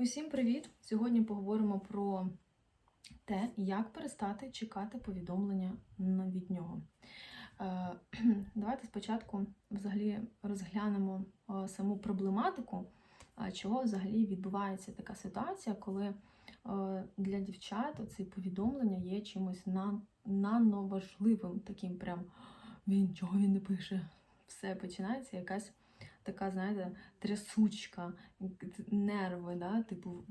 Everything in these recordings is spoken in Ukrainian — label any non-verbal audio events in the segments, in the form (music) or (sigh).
Усім привіт! Сьогодні поговоримо про те, як перестати чекати повідомлення від нього. Е, (clears throat) Давайте спочатку взагалі розглянемо е, саму проблематику, чого взагалі відбувається така ситуація, коли е, для дівчат ці повідомлення є чимось на- нановажливим, таким прям він чого він не пише. Все починається якась така, знаєте, трясучка, нерви, да? типу,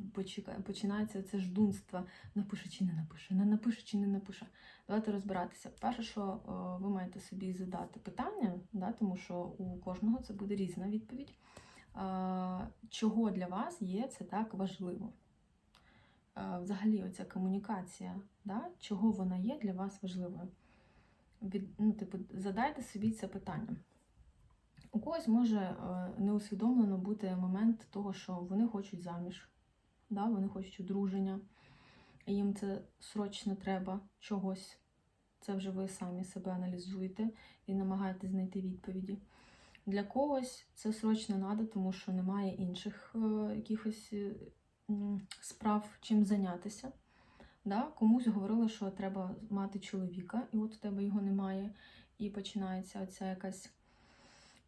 починається це ждунство. Напише чи не напише, не напише чи не напише. Давайте розбиратися. Перше, що ви маєте собі задати питання, да? тому що у кожного це буде різна відповідь. Чого для вас є це так важливо? Взагалі, оця комунікація, да? чого вона є для вас важливою? Від, ну, типу, задайте собі це питання. У когось може е, неусвідомлено бути момент того, що вони хочуть заміж, да? вони хочуть одруження, їм це срочно треба чогось. Це вже ви самі себе аналізуєте і намагаєтесь знайти відповіді. Для когось це срочно треба, тому що немає інших е, якихось е, справ, чим зайнятися. Да? Комусь говорили, що треба мати чоловіка, і от у тебе його немає, і починається оця якась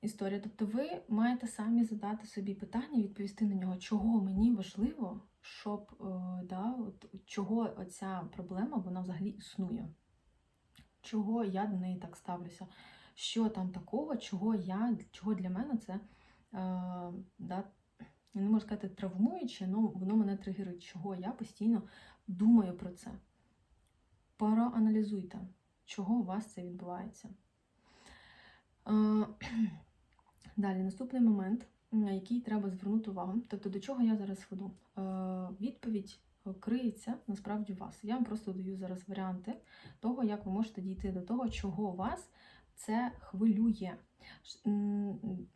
історія. Тобто ви маєте самі задати собі питання, відповісти на нього, чого мені важливо, щоб е, да, от, чого оця проблема вона взагалі існує. Чого я до неї так ставлюся? Що там такого, чого я, чого для мене це е, да, не можу сказати травмуюче, але воно мене тригерить, чого я постійно думаю про це. Проаналізуйте, чого у вас це відбувається. Е, Далі, наступний момент, на який треба звернути увагу. Тобто, до чого я зараз веду? Е, Відповідь е, криється насправді в вас. Я вам просто даю зараз варіанти того, як ви можете дійти до того, чого вас це хвилює.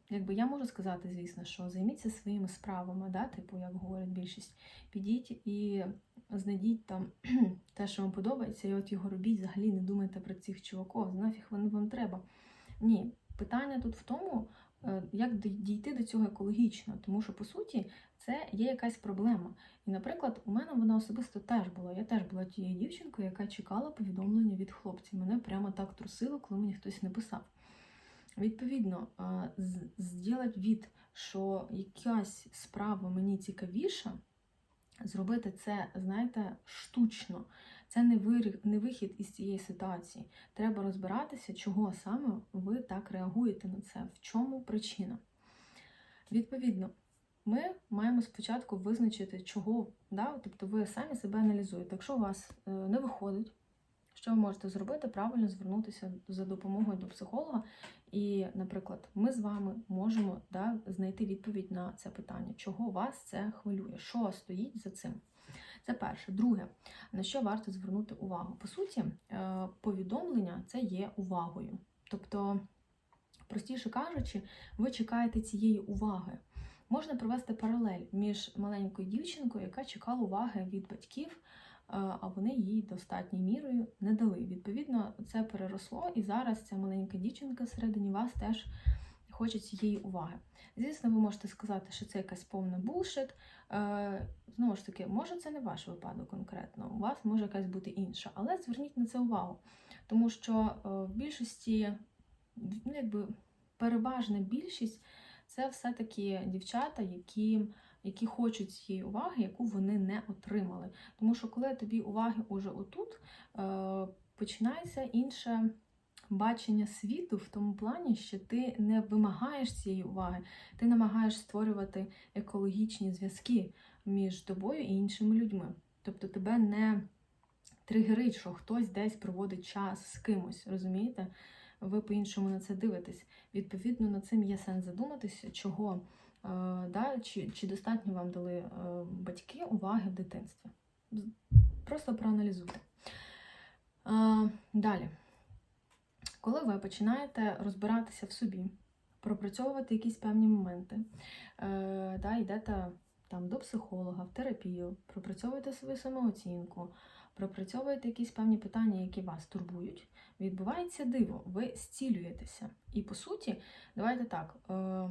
Якби я можу сказати, звісно, що займіться своїми справами, да? типу, як говорить більшість, підіть і знайдіть там (clears throat) те, що вам подобається, і от його робіть, взагалі не думайте про цих чуваків, нафіг вони вам треба. Ні, питання тут в тому, як дійти до цього екологічно, тому що по суті це є якась проблема. І, наприклад, у мене вона особисто теж була. Я теж була тією дівчинкою, яка чекала повідомлення від хлопців. Мене прямо так трусило, коли мені хтось не писав. Відповідно, е, зробити від, що якась справа мені цікавіша, зробити це, знаєте, штучно. Це не вирі- не вихід із цієї ситуації. Треба розбиратися, чого саме ви так реагуєте на це, в чому причина. Відповідно, ми маємо спочатку визначити, чого, да? тобто ви самі себе аналізуєте. Якщо у вас е, не виходить, що ви можете зробити? Правильно звернутися за допомогою до психолога. І, наприклад, ми з вами можемо да, знайти відповідь на це питання, чого вас це хвилює, що стоїть за цим. Це перше. Друге, на що варто звернути увагу? По суті, е, повідомлення це є увагою. Тобто, простіше кажучи, ви чекаєте цієї уваги. Можна провести паралель між маленькою дівчинкою, яка чекала уваги від батьків, е, а вони їй достатньою мірою не дали. Відповідно, це переросло, і зараз ця маленька дівчинка всередині вас теж хоче цієї уваги. Звісно, ви можете сказати, що це якась повна булшит. Е, Знову ж таки, може, це не ваш випадок конкретно, у вас може якась бути інша, але зверніть на це увагу, тому що е, в більшості, ну, якби переважна більшість це все-таки дівчата, які, які хочуть цієї уваги, яку вони не отримали. Тому що коли тобі уваги уже отут, е, починається інше бачення світу в тому плані, що ти не вимагаєш цієї уваги, ти намагаєш створювати екологічні зв'язки між тобою і іншими людьми. Тобто тебе не тригерить, що хтось десь проводить час з кимось, розумієте? Ви по-іншому на це дивитесь. Відповідно, над цим є сенс задуматися, чого, е, да, чи, чи достатньо вам дали е, батьки уваги в дитинстві. Просто проаналізуйте. Е, далі. Коли ви починаєте розбиратися в собі, пропрацьовувати якісь певні моменти, е, да, йдете там, до психолога, в терапію, пропрацьовуєте свою самооцінку, пропрацьовуєте якісь певні питання, які вас турбують, відбувається диво, ви зцілюєтеся. І по суті, давайте так, е,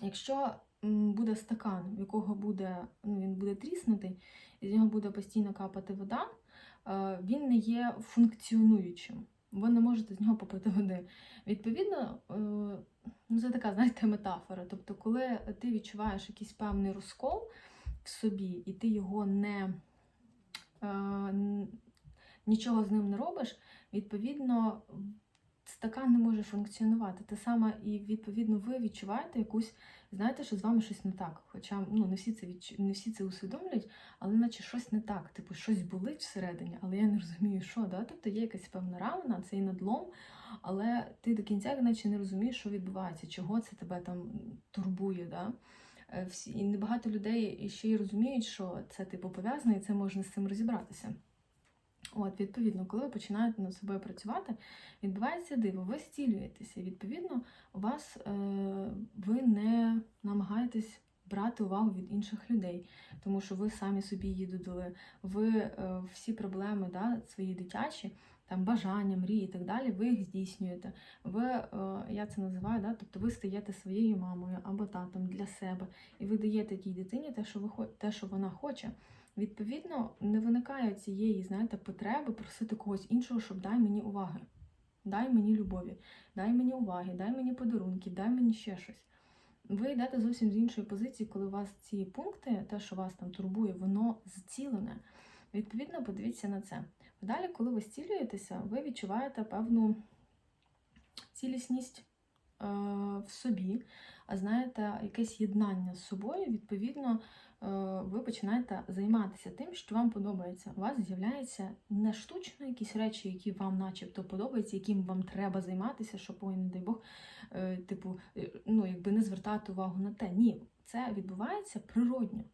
якщо буде стакан, в якого буде, ну, він буде тріснутий, і з нього буде постійно капати вода, е, він не є функціонуючим. Ви не можете з нього попити води. Відповідно, е, ну, це така, знаєте, метафора. Тобто, коли ти відчуваєш якийсь певний розкол в собі, і ти його не е, нічого з ним не робиш, відповідно, стакан не може функціонувати. Те саме, і відповідно ви відчуваєте якусь, знаєте, що з вами щось не так. Хоча ну, не всі це відч... не всі це усвідомлюють, але наче щось не так, типу щось болить всередині, але я не розумію, що. Да? Тобто є якась певна рана, цей надлом, але ти до кінця наче не розумієш, що відбувається, чого це тебе там турбує. Да? Е, Всі, і небагато людей ще й розуміють, що це типу пов'язано, і це можна з цим розібратися. От, відповідно, коли ви починаєте над собою працювати, відбувається диво, ви зцілюєтеся. І, Відповідно, у вас е, ви не намагаєтесь брати увагу від інших людей, тому що ви самі собі її додали. Ви е, всі проблеми да, свої дитячі, там бажання, мрії і так далі, ви їх здійснюєте. Ви, е, я це називаю, да, тобто ви стаєте своєю мамою або татом для себе, і ви даєте тій дитині те, що ви те, що вона хоче. Відповідно, не виникає цієї, знаєте, потреби просити когось іншого, щоб дай мені уваги, дай мені любові, дай мені уваги, дай мені подарунки, дай мені ще щось. Ви йдете зовсім з іншої позиції, коли у вас ці пункти, те, що вас там турбує, воно зцілене. Відповідно, подивіться на це. Далі, коли ви зцілюєтеся, ви відчуваєте певну цілісність е, в собі, а знаєте, якесь єднання з собою, відповідно, е, ви починаєте займатися тим, що вам подобається. У вас з'являється не штучно якісь речі, які вам начебто подобаються, яким вам треба займатися, щоб, ой, не дай Бог, е, типу, е, ну, якби не звертати увагу на те. Ні, це відбувається природньо.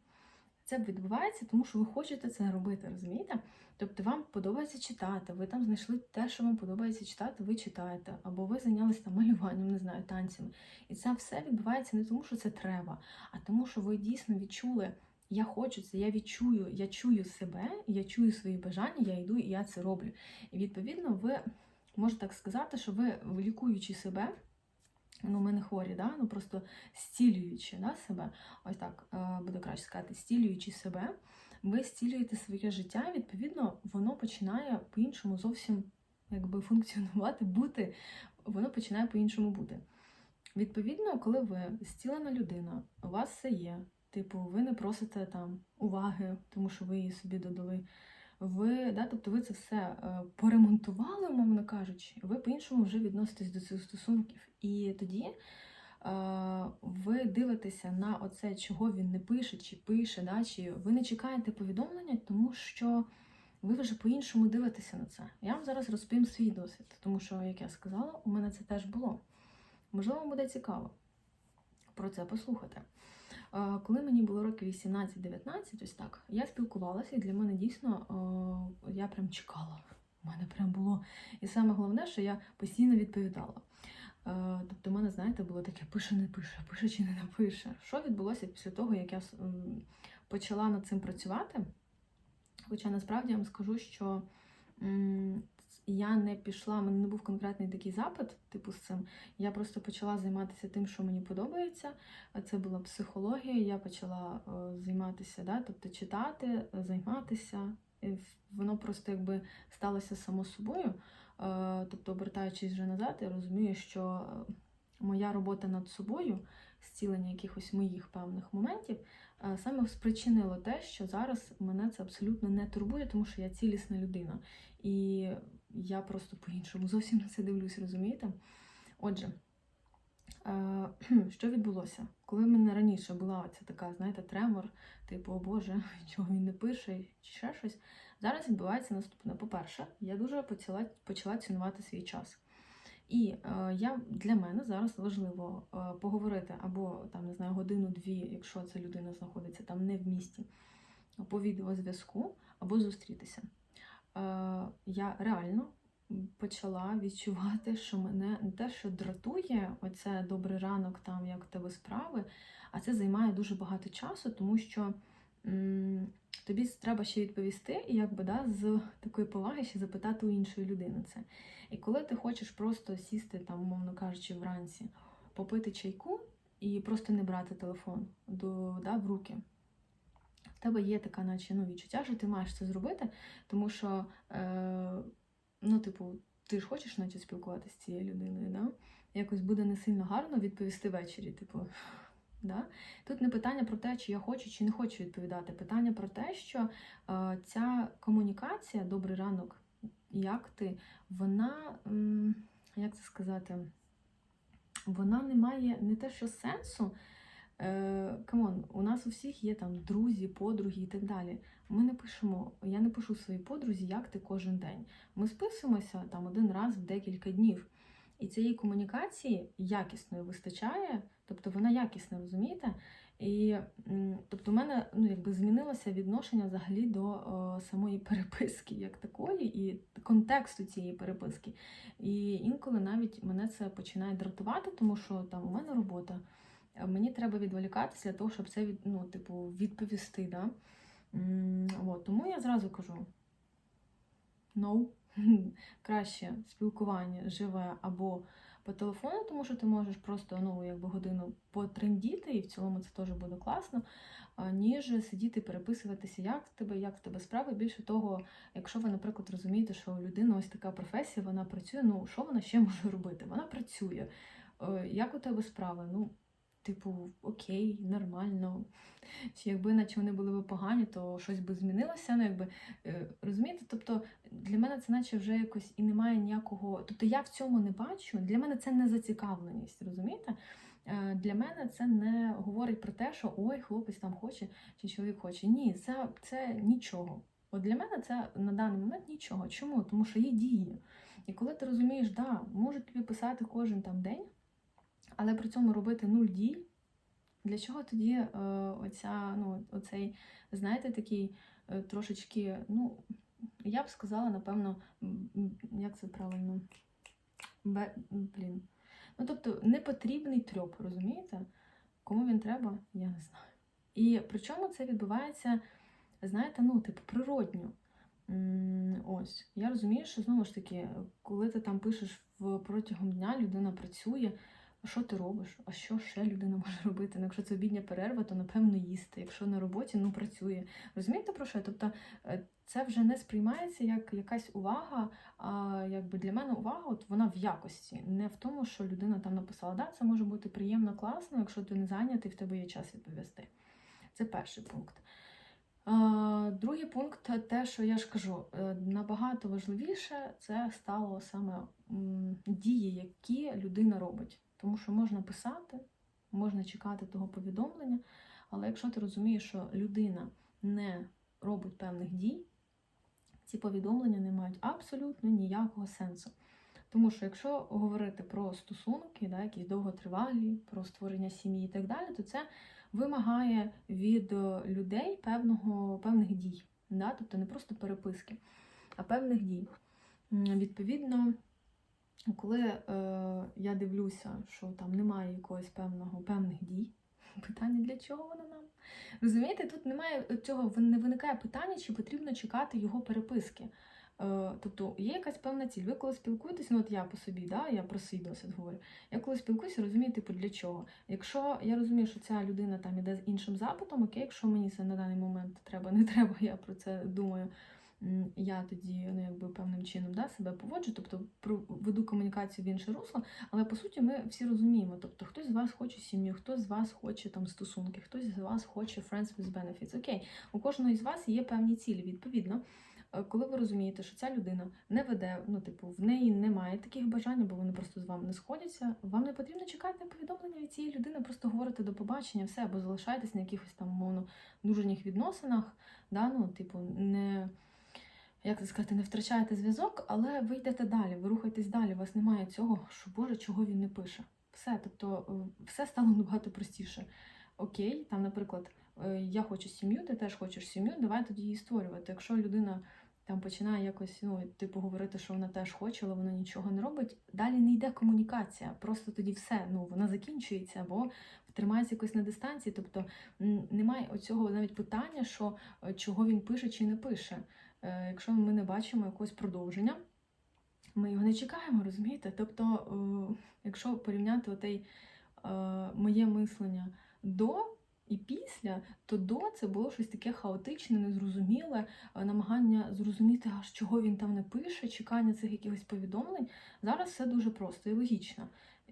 Це відбувається, тому що ви хочете це робити, розумієте? Тобто вам подобається читати, ви там знайшли те, що вам подобається читати, ви читаєте, або ви зайнялися там малюванням, не знаю, танцями. І це все відбувається не тому, що це треба, а тому, що ви дійсно відчули, я хочу це, я відчую, я чую себе, я чую свої бажання, я йду і я це роблю. І відповідно, ви можете так сказати, що ви лікуючи себе. Ну, ми не хворі, да? ну просто зцілюючи да, себе, ось так е, буде краще сказати, зцілюючи себе, ви зцілюєте своє життя, відповідно, воно починає по-іншому зовсім якби функціонувати, бути, воно починає по-іншому бути. Відповідно, коли ви зцілена людина, у вас все є. Типу, ви не просите там уваги, тому що ви її собі додали. Ви, да, тобто ви це все е, поремонтували, умовно кажучи, ви по-іншому вже відноситесь до цих стосунків. І тоді е, ви дивитеся на оце, чого він не пише, чи пише, да, чи ви не чекаєте повідомлення, тому що ви вже по-іншому дивитеся на це. Я вам зараз розповім свій досвід, тому що, як я сказала, у мене це теж було. Можливо, вам буде цікаво про це послухати. Коли мені було років 18-19, ось так, я спілкувалася, і для мене дійсно я прям чекала. У мене прям було. І саме головне, що я постійно відповідала. Тобто, у мене, знаєте, було таке пише, не пише, пише чи не напише. Що відбулося після того, як я почала над цим працювати? Хоча насправді я вам скажу, що я не пішла, в мене не був конкретний такий запит, типу з цим. Я просто почала займатися тим, що мені подобається. Це була психологія. Я почала е, займатися, да, тобто читати, займатися. І воно просто якби сталося само собою. Е, Тобто, обертаючись вже назад, я розумію, що е, моя робота над собою, зцілення якихось моїх певних моментів, саме спричинило те, що зараз мене це абсолютно не турбує, тому що я цілісна людина. І я просто по-іншому зовсім на це дивлюсь, розумієте? Отже, е, (clears throat) що відбулося? Коли в мене раніше була ця така, знаєте, тремор, типу, о Боже, (laughs) чого він не пише, чи ще щось. Зараз відбувається наступне. По-перше, я дуже почала, почала цінувати свій час. І е, я для мене зараз важливо е, поговорити або там не знаю годину-дві, якщо ця людина знаходиться там не в місті, по відеозв'язку, або зустрітися. Е, я реально почала відчувати, що мене не те, що дратує, оце добрий ранок, там як в тебе справи, а це займає дуже багато часу, тому що м, тобі треба ще відповісти, і якби да, з такої поваги ще запитати у іншої людини це. І коли ти хочеш просто сісти, там, умовно кажучи, вранці, попити чайку, і просто не брати телефон до, да, в руки. В тебе є така, наче ну, відчуття, що ти маєш це зробити, тому що, е, ну, типу, ти ж хочеш наче спілкуватися з цією людиною, да? якось буде не сильно гарно відповісти ввечері. Типу, да? Тут не питання про те, чи я хочу, чи не хочу відповідати. Питання про те, що е, ця комунікація, добрий ранок, як ти, вона, м, як це сказати, вона не має не те, що сенсу. Е, Камон, у нас у всіх є там друзі, подруги і так далі. Ми не пишемо, я не пишу своїй подрузі, як ти кожен день. Ми списуємося там один раз в декілька днів. І цієї комунікації якісної вистачає, тобто вона якісна, розумієте? І тобто, у мене ну, якби змінилося відношення взагалі до о, самої переписки як такої, і контексту цієї переписки. І інколи навіть мене це починає дратувати, тому що там у мене робота. А Мені треба відволікатися для того, щоб це ну, типу, відповісти. Да? От, тому я зразу кажу: no. (laughs) краще спілкування живе або по телефону, тому що ти можеш просто ну, якби годину потрендіти, і в цілому це теж буде класно, ніж сидіти, переписуватися, як в тебе, як в тебе справи. Більше того, якщо ви, наприклад, розумієте, що у людини ось така професія, вона працює, ну що вона ще може робити? Вона працює. Е, Як у тебе справи? Ну, типу, окей, нормально. Чи якби наче вони були б погані, то щось би змінилося. Ну, якби, е, розумієте? Тобто для мене це наче вже якось і немає ніякого. Тобто я в цьому не бачу. Для мене це не зацікавленість, розумієте? Е, Для мене це не говорить про те, що ой, хлопець там хоче чи чоловік хоче. Ні, це, це нічого. От для мене це на даний момент нічого. Чому? Тому що є дії. І коли ти розумієш, да, можуть тобі писати кожен там день, але при цьому робити нуль дій. Для чого тоді е, оця, ну, оцей, знаєте, такий е, трошечки, ну, я б сказала, напевно, як це правильно? Бе, блін. Ну, тобто, непотрібний трьоп, розумієте? Кому він треба, я не знаю. І причому це відбувається, знаєте, ну, типу, природньо. Ось, я розумію, що знову ж таки, коли ти там пишеш протягом дня, людина працює. А що ти робиш? А що ще людина (laughs) може робити? Ну, якщо це обідня перерва, то напевно їсти. Якщо на роботі, ну працює. Розумієте про що? Тобто е, це вже не сприймається як якась увага. А якби для мене увага, от вона в якості, не в тому, що людина там написала. Да, це може бути приємно, класно, якщо ти не зайнятий, в тебе є час відповісти. Це перший пункт. Другий пункт те, що я ж кажу, е, набагато важливіше це стало саме дії, які людина робить. Тому що можна писати, можна чекати того повідомлення, але якщо ти розумієш, що людина не робить певних дій, ці повідомлення не мають абсолютно ніякого сенсу. Тому що якщо говорити про стосунки, да, якісь довготривалі, про створення сім'ї і так далі, то це вимагає від е, людей певного, певних дій. Да? Тобто не просто переписки, а певних дій. Відповідно, коли е, я дивлюся, що там немає якогось певного певних дій, (laughs) питання для чого воно нам? Розумієте, тут немає цього, не виникає питання, чи потрібно чекати його переписки. Е, тобто є якась певна ціль. Ви коли спілкуєтесь, ну от я по собі, да, я про свій досвід говорю. Я коли спілкуюся, розумію, типу, для чого. Якщо я розумію, що ця людина там іде з іншим запитом, окей, якщо мені це на даний момент треба, (laughs) не треба, я про це думаю. Я тоді ну, якби певним чином да, себе поводжу, тобто веду комунікацію в інше русло, але по суті ми всі розуміємо. Тобто хтось з вас хоче сім'ю, хтось з вас хоче там стосунки, хтось з вас хоче friends with benefits. Окей, у кожного із вас є певні цілі. Відповідно, Е, коли ви розумієте, що ця людина не веде, ну, типу, в неї немає таких бажань, бо вони просто з вами не сходяться, вам не потрібно чекати на повідомлення від цієї людини, просто говорите до побачення, все, або залишаєтесь на якихось там умовно дружніх відносинах, да, ну, типу, не. Як це сказати, не втрачаєте зв'язок, але ви йдете далі, ви рухаєтесь далі. У вас немає цього, що Боже, чого він не пише. Все, тобто е, все стало набагато простіше. Окей, там, наприклад, е, я хочу сім'ю, ти теж хочеш сім'ю, давай тоді її створювати. Якщо людина там починає якось, ну, типу, говорити, що вона теж хоче, але вона нічого не робить, далі не йде комунікація. Просто тоді все, ну, вона закінчується або тримається якось на дистанції. Тобто немає оцього навіть питання, що е, чого він пише чи не пише. Е, Якщо ми не бачимо якогось продовження, ми його не чекаємо, розумієте? Тобто, е, якщо порівняти отей моє мислення до і після, то до це було щось таке хаотичне, незрозуміле, е, намагання зрозуміти, аж чого він там не пише, чекання цих якихось повідомлень. Зараз все дуже просто і логічно.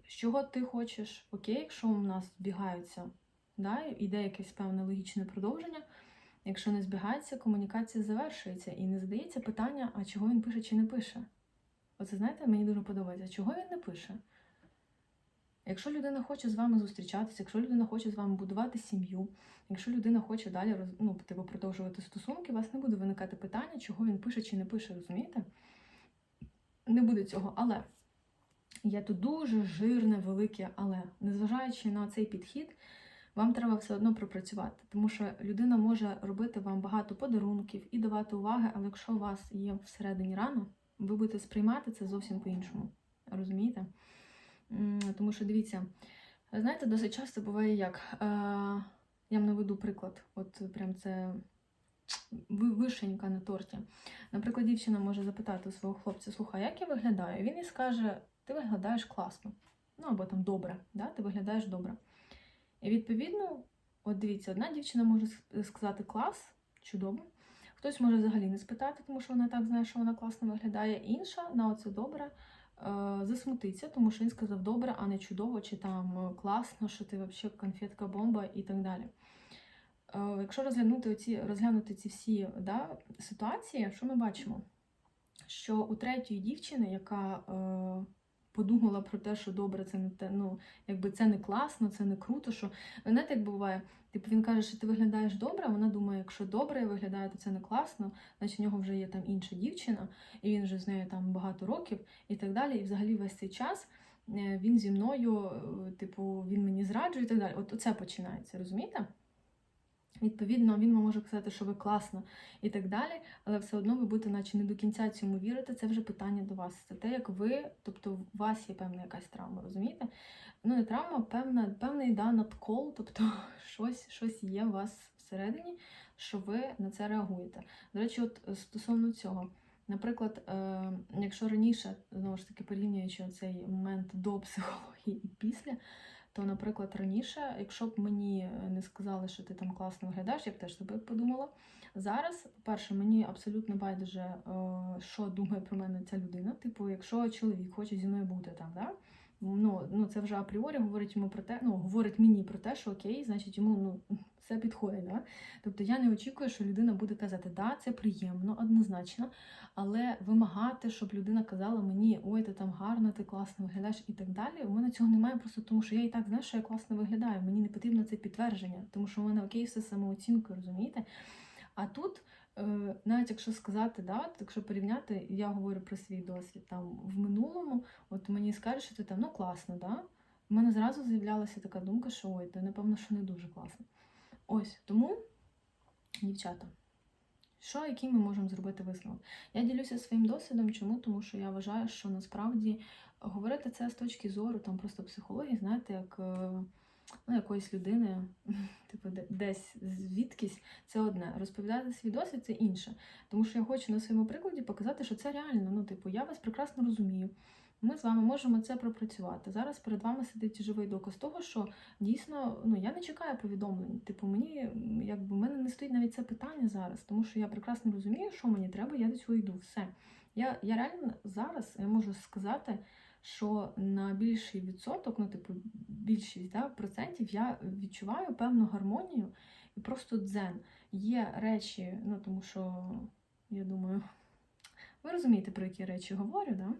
З чого ти хочеш, окей, якщо у нас збігаються, да, іде якесь певне логічне продовження. Якщо не збігається, комунікація завершується і не задається питання, а чого він пише чи не пише. Оце, знаєте, мені дуже подобається, чого він не пише. Якщо людина хоче з вами зустрічатися, якщо людина хоче з вами будувати сім'ю, якщо людина хоче далі ну, типу, продовжувати стосунки, у вас не буде виникати питання, чого він пише чи не пише, розумієте? Не буде цього, але є тут дуже жирне, велике але. Незважаючи на цей підхід, вам треба все одно пропрацювати, тому що людина може робити вам багато подарунків і давати уваги, але якщо у вас є всередині рана, ви будете сприймати це зовсім по-іншому. Розумієте? Тому що дивіться, знаєте, досить часто буває як. Е, я вам наведу приклад, от прям це вишенька на торті. Наприклад, дівчина може запитати у свого хлопця: слухай, як я виглядаю? Він їй скаже, ти виглядаєш класно. Ну або там добре, да? ти виглядаєш добре. І відповідно, от дивіться, одна дівчина може сказати клас, чудово. Хтось може взагалі не спитати, тому що вона так знає, що вона класно виглядає. Інша на оце добре е, засмутиться, тому що він сказав добре, а не чудово, чи там класно, що ти взагалі конфетка бомба і так далі. Е, Якщо розглянути оці, розглянути ці всі да, ситуації, що ми бачимо? Що у третьої дівчини, яка е, подумала про те, що добре, це не те, ну, якби це не класно, це не круто. Що знаєте, як буває, типу він каже, що ти виглядаєш добре, а вона думає, якщо добре я виглядаю, то це не класно, значить у нього вже є там інша дівчина, і він вже з нею там багато років і так далі. І взагалі весь цей час е, він зі мною, е, типу, він мені зраджує і так далі. От оце починається, розумієте? Відповідно, він вам може казати, що ви класно і так далі, але все одно ви будете, наче не до кінця цьому вірити. Це вже питання до вас. Це те, як ви, тобто у вас є певна якась травма, розумієте? Ну, не травма, певна, певний да, надкол, тобто (laughs) щось, щось є у вас всередині, що ви на це реагуєте. До речі, от е, стосовно цього. Наприклад, е, якщо раніше, знову ж таки, порівнюючи цей момент до психології і після, то, наприклад, раніше, якщо б мені не сказали, що ти там класно виглядаєш, я б теж себе подумала. Зараз, по-перше, мені абсолютно байдуже, е, що думає про мене ця людина. Типу, якщо чоловік хоче зі мною бути там, да? ну, ну це вже апріорі говорить йому про те, ну говорить мені про те, що окей, значить йому ну все підходить. Да? Тобто я не очікую, що людина буде казати, да, це приємно, однозначно, але вимагати, щоб людина казала мені, ой, ти там гарно, ти класно виглядаєш і так далі. У мене цього немає, просто тому що я і так знаю, що я класно виглядаю. Мені не потрібно це підтвердження, тому що в мене окей, все самооцінкою, розумієте? А тут, е, навіть якщо сказати, да, якщо порівняти, я говорю про свій досвід там в минулому, от мені скажуть, що ти там ну класно, да? У мене зразу з'являлася така думка, що ой, ти напевно, що не дуже класно. Ось тому, дівчата, що, який ми можемо зробити висновок? Я ділюся своїм досвідом. Чому? Тому що я вважаю, що насправді говорити це з точки зору там просто психології, знаєте, як е, ну, якоїсь людини, (laughs) типу, десь звідкись, це одне. Розповідати свій досвід це інше. Тому що я хочу на своєму прикладі показати, що це реально. Ну, типу, я вас прекрасно розумію. Ми з вами можемо це пропрацювати. Зараз перед вами сидить живий доказ того, що дійсно ну я не чекаю повідомлень. Типу, мені якби в мене не стоїть навіть це питання зараз, тому що я прекрасно розумію, що мені треба, я до цього йду. Все. Я, я реально зараз я можу сказати, що на більший відсоток, ну типу більшість да, процентів, я відчуваю певну гармонію і просто дзен. Є речі, ну тому що я думаю, ви розумієте, про які речі говорю, да?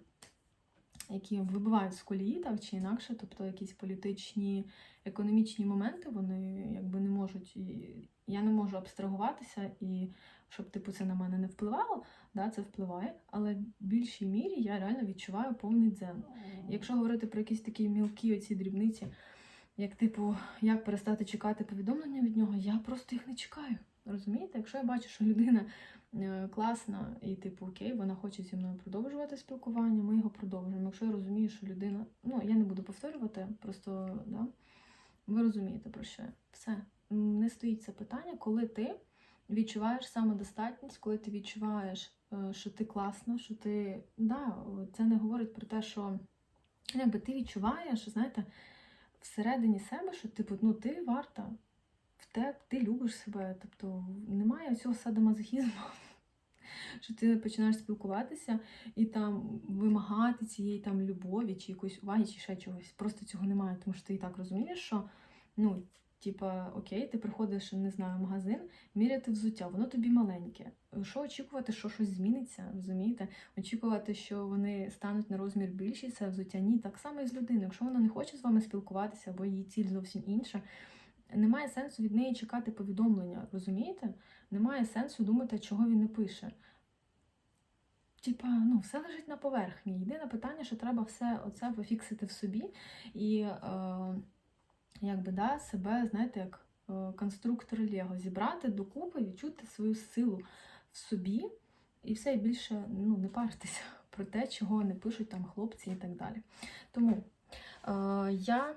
які вибивають з колії так чи інакше, тобто якісь політичні, економічні моменти, вони якби не можуть. Я не можу абстрагуватися і щоб типу це на мене не впливало, да, це впливає, але більшій мірі я реально відчуваю повний дзен. Якщо говорити про якісь такі мілкі оці дрібниці, як типу, як перестати чекати повідомлення від нього, я просто їх не чекаю. Розумієте? Якщо я бачу, що людина е, класна і, типу, окей, вона хоче зі мною продовжувати спілкування, ми його продовжуємо. Якщо я розумію, що людина, ну я не буду повторювати, просто да, ви розумієте про що. Все. Не стоїть це питання, коли ти відчуваєш самодостатність, коли ти відчуваєш, що ти класна, що ти. Да, це не говорить про те, що якби ти відчуваєш, знаєте, всередині себе, що типу, ну ти варта, в те, ти любиш себе. Тобто немає цього садомазохізму, (laughs) що ти починаєш спілкуватися і там вимагати цієї там любові чи якоїсь уваги, чи ще чогось. Просто цього немає, тому що ти і так розумієш, що ну. Типа, окей, ти приходиш, не знаю, в магазин, міряти взуття, воно тобі маленьке. Що очікувати, що щось зміниться, розумієте? Очікувати, що вони стануть на розмір більші, це взуття. Ні, так само і з людиною. Якщо вона не хоче з вами спілкуватися, або її ціль зовсім інша, немає сенсу від неї чекати повідомлення, розумієте? Немає сенсу думати, чого він не пише. Типа, ну, все лежить на поверхні. Єдине питання, що треба все оце пофіксити в собі і. Е, якби да, себе, знаєте, як е, конструктор Лего, зібрати докупи, відчути свою силу в собі, і все і більше ну, не паритися (laughs) про те, чого не пишуть там хлопці і так далі. Тому е, я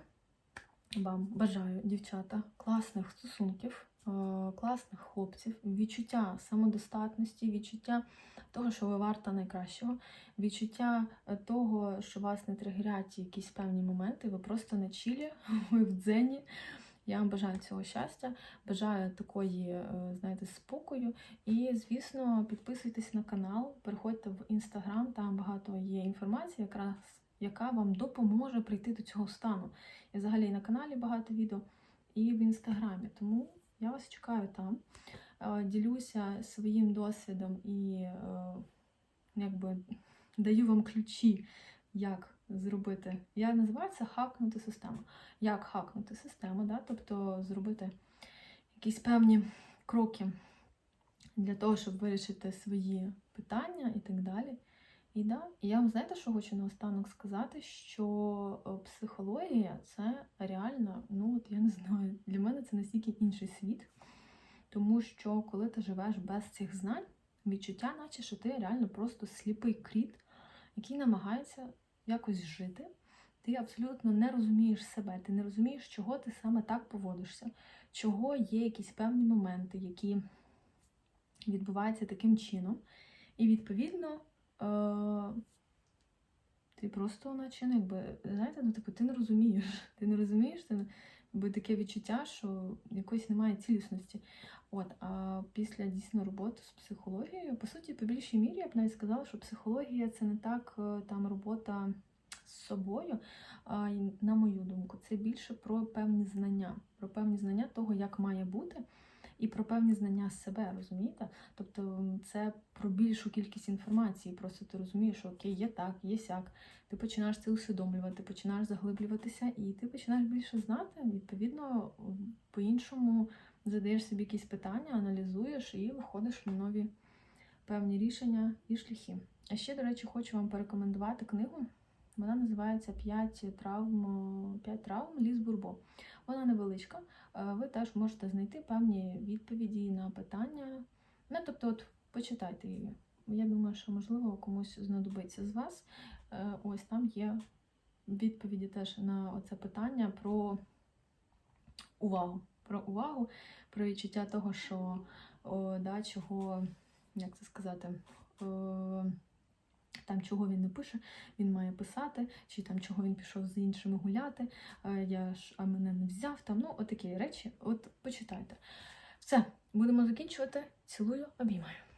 вам бажаю, дівчата, класних стосунків, класних хлопців, відчуття самодостатності, відчуття того, що ви варта найкращого, відчуття е, того, що вас не тригерять якісь певні моменти, ви просто на чілі, (laughs) ви в дзені. Я вам бажаю цього щастя, бажаю такої, е, знаєте, спокою. І, звісно, підписуйтесь на канал, переходьте в інстаграм, там багато є інформації, якраз яка вам допоможе прийти до цього стану. І взагалі на каналі багато відео, і в інстаграмі. Тому я вас чекаю там. Е, Ділюся своїм досвідом і е, якби даю вам ключі, як зробити. Я називаю це хакнути систему. Як хакнути систему, да? тобто зробити якісь певні кроки для того, щоб вирішити свої питання і так далі. І да, я вам знаєте, що хочу наостанок сказати, що е, психологія це реально, ну от я не знаю, для мене це настільки інший світ. Тому що коли ти живеш без цих знань, відчуття, наче що ти реально просто сліпий кріт, який намагається якось жити. Ти абсолютно не розумієш себе, ти не розумієш, чого ти саме так поводишся, чого є якісь певні моменти, які відбуваються таким чином. І відповідно. Е, ти просто наче, ну, якби, знаєте, ну, типу, ти не розумієш. (laughs) Ти не розумієш, ти якби таке відчуття, що якоїсь немає цілісності. От, а після дійсно роботи з психологією, по суті, по більшій мірі я б навіть сказала, що психологія це не так е, там робота з собою, а на мою думку, це більше про певні знання, про певні знання того, як має бути і про певні знання себе, розумієте? Тобто це про більшу кількість інформації. Просто ти розумієш, що окей, є так, є сяк. Ти починаєш це усвідомлювати, починаєш заглиблюватися, і ти починаєш більше знати. Відповідно, по-іншому задаєш собі якісь питання, аналізуєш і виходиш на нові певні рішення і шляхи. А ще, до речі, хочу вам порекомендувати книгу. Вона називається «5 травм 5 травм Ліс Бурбо. Вона невеличка. Ви теж можете знайти певні відповіді на питання. Ну, тобто, от, почитайте її. Я думаю, що, можливо, комусь знадобиться з вас. Е, ось там є відповіді теж на це питання про увагу. Про увагу, про відчуття того, що о, да, чого, як це сказати, о, там чого він не пише, він має писати, чи там чого він пішов з іншими гуляти, я ж а мене не взяв. Там, ну, отакі речі, от почитайте. Все, будемо закінчувати. Цілую, обіймаю.